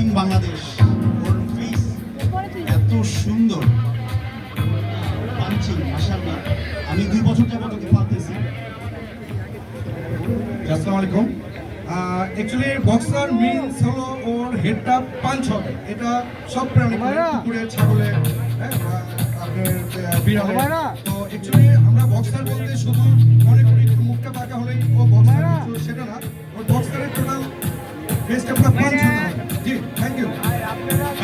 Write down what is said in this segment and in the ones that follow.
In Bangladesh or face এত সুন্দর। Punching আমি দুই বছর যাবত ওকে পালতেছি। আসসালামু আলাইকুম। অ্যাকচুয়ালি বক্সার মিনস হলো ওর হেডটা পাঞ্চ হবে। এটা সব প্রাণী কুকুরে ছাগলে হ্যাঁ, বিড়ালে। তো অ্যাকচুয়ালি আমরা বক্সার বলতে শুধু মনে করি একটু মুখটা বাঁকা হলেই জি থ্যাংক ইউ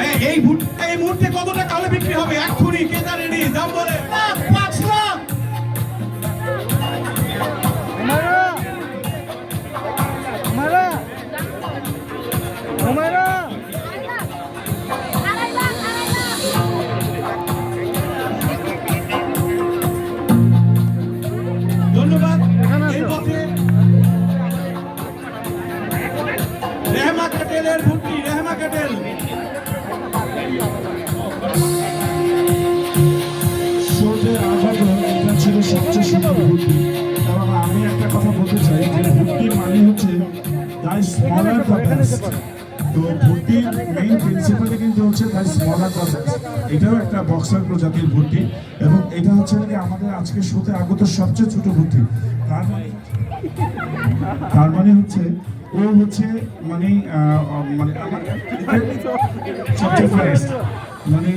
এই- এই মুহূর্তে এই মুহূর্তে কত টাকা বিক্রি হবে? এক্ষুনি কেতা রেডি দাম বলে। লাখ, পাঁচ লাখ। ধন্যবাদ। এই পথে রেহমা রেহমা ক্যাটেল আঘাত এটা ছিল সবচেয়ে সুন্দর ভর্তি এবং আমি একটা কথা বলতে চাই, যে ভর্তি মানে হচ্ছে তাই স্মলার দ্য তো ভর্তির মেইন প্রিন্সিপালই কিন্তু হচ্ছে তাই স্মলার দ্য এটাও একটা বক্সার প্রজাতির ভর্তি এবং এটা হচ্ছে নাকি আমাদের আজকে শোতে আগত সবচেয়ে ছোট ভর্তি তার মানে তার মানে হচ্ছে ও হচ্ছে মানে মানে আমার সবচেয়ে ফার্স্ট মানে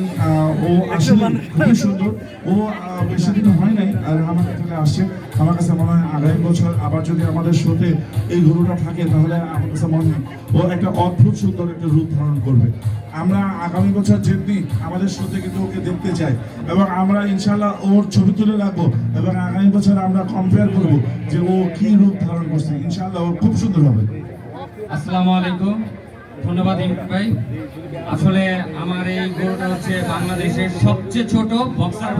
ও আসলে খুবই সুন্দর। ও বেশি দিন হয় নাই আর আমার কাছে আসছে আমার কাছে মনে হয় আগামী বছর আবার যদি আমাদের শোতে এই গরুটা থাকে তাহলে আমার কাছে মনে হয় ও একটা অদ্ভুত সুন্দর একটা রূপ ধারণ করবে। আমরা আগামী বছর যেমনি আমাদের শোতে কিন্তু ওকে দেখতে চাই এবং আমরা ইনশাল্লাহ ওর ছবি তুলে রাখব এবং আগামী বছর আমরা কম্পেয়ার করব যে ও কি রূপ ধারণ করছে। ইনশাল্লাহ ও খুব সুন্দর হবে। আসসালামু আলাইকুম। ধন্যবাদ ভাই। আসলে আমার এই গরুটা হচ্ছে বাংলাদেশের সবচেয়ে ছোট বক্সার